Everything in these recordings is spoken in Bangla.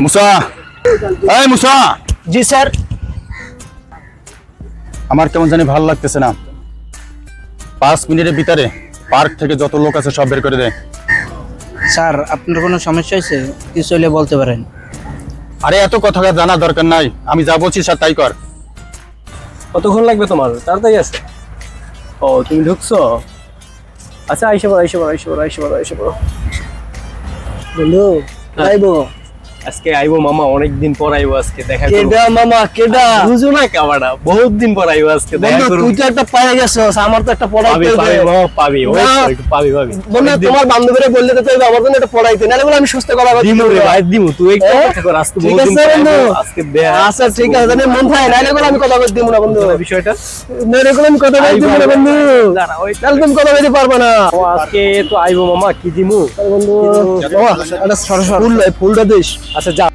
মুসা! এই মুসা! জি স্যার। আমার কেমন জানি ভালো লাগতেছে না। পাঁচ মিনিটের ভিতরে পার্ক থেকে যত লোক আছে সব বের করে দে স্যার আপনার কোনো সমস্যা হয়েছে? কিছু হলে বলতে পারেন। আরে এত কথা জানা দরকার নাই। আমি যা বলছি স্যার তাই কর। কতক্ষণ লাগবে তোমার? তাড়াতাড়ি আছে ও তুমি ঢুকছো? আচ্ছা আইসে পড়ো আইসে পড়ো আইসে পড়ো আইসে পড়ো আইসে পড়ো। বন্ধু হ্যাঁ। আজকে আইবো মামা অনেকদিন পর আইবো আজকে দেখা করব। কেডা মামা কেডা? বুঝো না কামাটা বহুত দিন পর আইবো আজকে দেখা বন্ধু তুই তো একটা পায়ে গেছস আমার তো একটা পড়াই পাবি পাবি মামা পাবি ওই একটু পাবি পাবি। বন্ধু তোমার বান্ধবীরা বললে তো তুই আমার জন্য একটা পড়াইতে নাহলে বলে আমি সুস্থ করা দিমু রে ভাই দিমু তুই একটু? অপেক্ষা কর আজকে বহুত দিন আজকে দেখ আচ্ছা ঠিক আছে জানি মন থাকে নাহলে বলে আমি কথা বলতে দিব না বন্ধু। বিষয়টা? নাহলে বলে আমি কথা বলতে দিব না বন্ধু। দাঁড়া, ওই- তাহলে তুমি কথা বলতে পারবে না। আজকে তো আইবো মামা কি দিমু? বন্ধু মামা একটা সর। ফুল ফুলটা দিস। আচ্ছা যা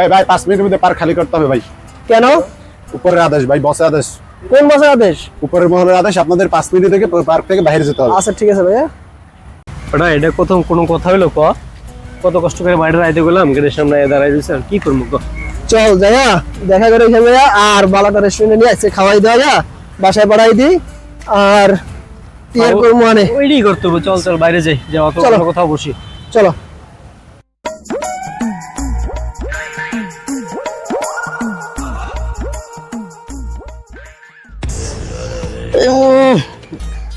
এই ভাই পাঁচ মিনিটের মধ্যে পার্ক খালি করতে হবে ভাই। কেন? উপরের আদেশ ভাই বসের আদেশ। কোন বছর আদেশ? উপরের মহলের আদেশ আপনাদের পাঁচ মিনিট থেকে পার্ক থেকে বাইরে যেতে হবে। আচ্ছা ঠিক আছে ভাইয়া। ওটা এটা কত কোনো কথা হইল ক? কত কষ্ট করে বাইরে রাইতে গেলাম গেটের সামনে দাঁড়াই দিয়েছে আর কি করব ক? চল যাইয়া দেখা করে এখানে আর বালাটা রেস্টুরেন্টে নিয়ে আসছে খাওয়াই দেওয়া যা। বাসায় পাঠাই দিই আর টিয়ার করব মানে? ওইটাই করতে হবে চল চল বাইরে যাই। কোনো বসি। চলো।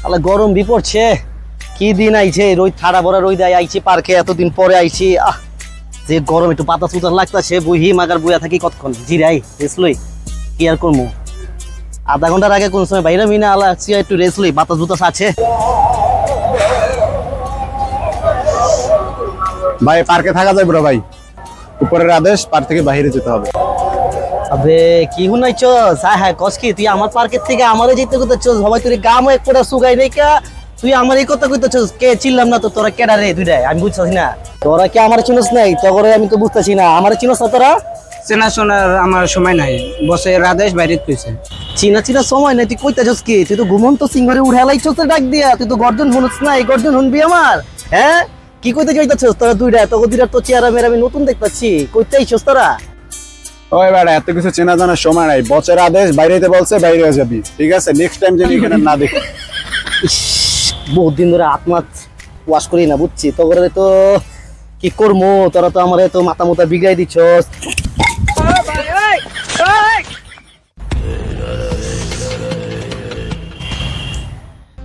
আলা গরম বিপড়ছে। কি দিন আইছে? রোদ ঠাড়া বড়া রোদ আইছি পার্কে এতদিন পরে আইছি। আহ। যে গরম একটু পাতা সুতার লাগতাছে বুহি মাগার বুয়া থাকি কতক্ষণ? জিরাই রেস্ট লই কি আর করব আধা ঘণ্টার আগে কোন সময় বাইরে মিনা আলা একটু রেস্ট লই বাতাস বুতাস আছে। ভাই পার্কে থাকা যায় না ভাই। উপরের আদেশ পার্ক থেকে বাইরে যেতে হবে। আবে কি হুনাইছ হ্যাঁ হ্যাঁ কস কি তুই আমার পার্কের থেকে আমারে যেতে করতেছ সবাই তুই গামও এক কোটা সুগাই নাই কা। তুই আমার এই কথা কইতেছ কে চিনলাম না তো তোরা কেডা রে দুইটাই? আমি বুঝতেছি না। তোরা কি আমার চিনস নাই? তগরে আমি তো বুঝতেছি না। আমার চিনস না তোরা? চেনা শোনার আমার সময় নাই। বসের আদেশ বাইরে কইছে। চিনা চিনা সময় নাই তুই কইতেছস কি? তুই তো ঘুমন্ত সিংহরে উঠালাইছস ডাক দিয়া। তুই তো গর্জন শুনছ না এই গর্জন শুনবি আমার? হ্যাঁ? কি কইতে চাইতেছস তোরা দুইটা? তোকে দুইটা তো চেহারা মেরা আমি নতুন দেখতাছি। কইতে আইছস তোরা? ওই বেড়া এত কিছু চেনা জানার সময় নাই। বছর আদেশ বাইরে যেতে বলছে বাইরে যাবি। ঠিক আছে? নেক্সট টাইম যদি এখানে না দেখি। বহুত দিন ধরে আত্মাত ওয়াশ করি না বুঝছি? তো করে তো কি করব তোরা তো আমার তো মাথা মোতা বিগাই দিচ্ছস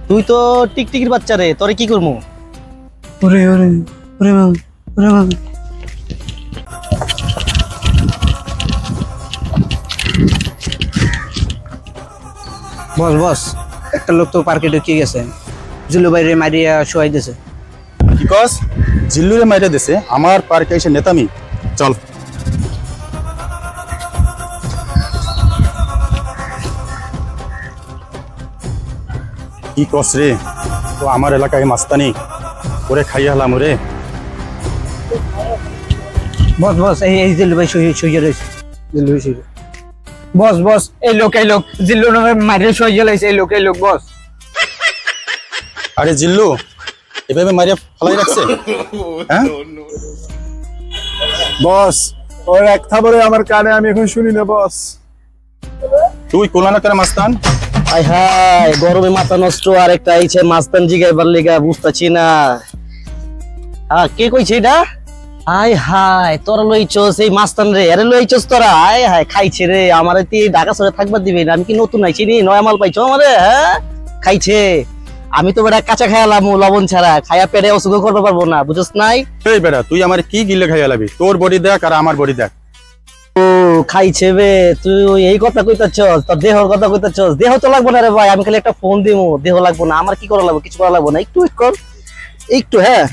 তুই তো টিকটিকির বাচ্চা রে তোরে কি করব ওরে ওরে ওরে বাবা ওরে বাবা। বস বস একটা লোক তো পার্কে ঢুকে গেছে। জুলু বাইরে মারিয়া শোয়াই দিয়েছে কি কস? জিল্লুরে মাইরে দিছে আমার পার্কে এসে নেতামি। চল। কি কস রে? তো আমার এলাকায় মাস্তানি। ওরে খাইয়া হলাম রে বস বস এই এই জিল্লু ভাই শুয়ে শুয়ে রয়েছে। জিল্লু ভাই শুয়ে। বস বস এই লোক এই লোক জিল্লু মারিয়া শুয়ে জ্বালাইছে এই লোক এই লোক বস। আরে জিল্লু এভাবে মারিয়া ফলাই রাখছে? হ্যাঁ? বস ওর এক থাবরে আমার কানে আমি এখন শুনি না বস। তুই কোলানা করে মাস্তান? আই হাই গরমে মাথা নষ্ট আর একটা আইছে মাস্তান জিগাইবার লিগা বুঝতাছি না। হ্যাঁ কে কইছে এটা? হাই হাই তোরা লইছস এই মাস্তান রে আরে লইছস তোরা? হাই হাই খাইছে রে আমারে তুই ঢাকা শহরে থাকবার দিবি না আমি কি নতুন আইছি নি? নয়া মাল পাইছো আমারে হ্যাঁ? খাইছে। আমি তো বেটা কাঁচা খাইলাম লবণ ছাড়া। খাইয়া পেটে অসুখ করতে পারব না বুঝছ নাই? এই বেটা তুই আমার কি গিলে খাইয়া লাবি? তোর বডি দেখ আর আমার বডি দেখ। ও খাইছে বে তুই এই কথা কইতাছস তোর দেহর কথা কইতাছস। দেহ তো লাগবো না রে ভাই আমি খালি একটা ফোন দিমু দেহ লাগবো না। আমার কি করা লাগবে কিছু করা লাগবো না। একটু কর একটু হ্যাঁ।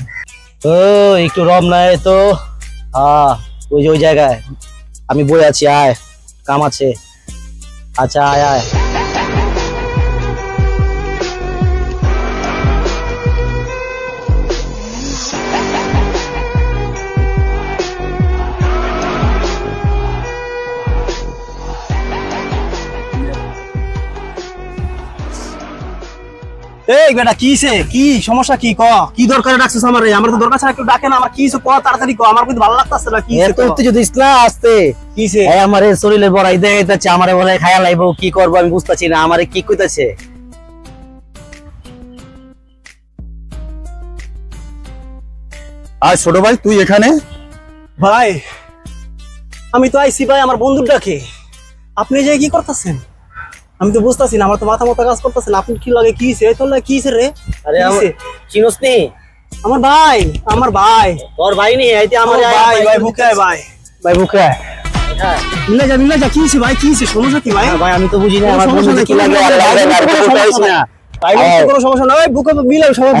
ও একটু রম নাই তো। হ্যাঁ ওই যে ওই জায়গায়। আমি বই আছি আয় কাম আছে। আচ্ছা আয় আয়। এই বেটা কিছে কি? সমস্যা কি? ক? কি দরকারে ডাকছিস আমারে আমার তো দরকার ছাড়া কেউ ডাকে না। আমার কিছে ক তাড়াতাড়ি ক। আমার কিন্তু ভালো লাগতাছে না। কি এত তুই যদি ইসলা আসতে। কিছে এই আমারে শরীরে বড়াই দেখাইতাছে আমারে বলে খায়া লাইবো কি করব আমি বুঝতাছি না। আমারে কি কইতাছে? আর ছোট ভাই তুই এখানে? ভাই আমি তো আইসি ভাই আমার বন্ধুর ডাকে। আপনি যে কি করতেছেন? আমি তো বুঝতাছি না আমার তো মাথা মাথা কাজ করতেছেন আপনি কি লাগে কি হইছে? তোর লাগে কি হইছে রে? আরে চিনোস নি? আমার ভাই আমার ভাই। তোর ভাই নি আইতে আমার ভাই ভাই বুকে ভাই। ভাই বুকে মিলে যা মিলে যা কি হইছে ভাই? কি হইছে? সমস্যা কি ভাই? ভাই আমি তো বুঝি না আমার বন্ধু কি লাগে আর পাইছ না। ভাই কোনো সমস্যা না ভাই বুকে মিলে সমস্যা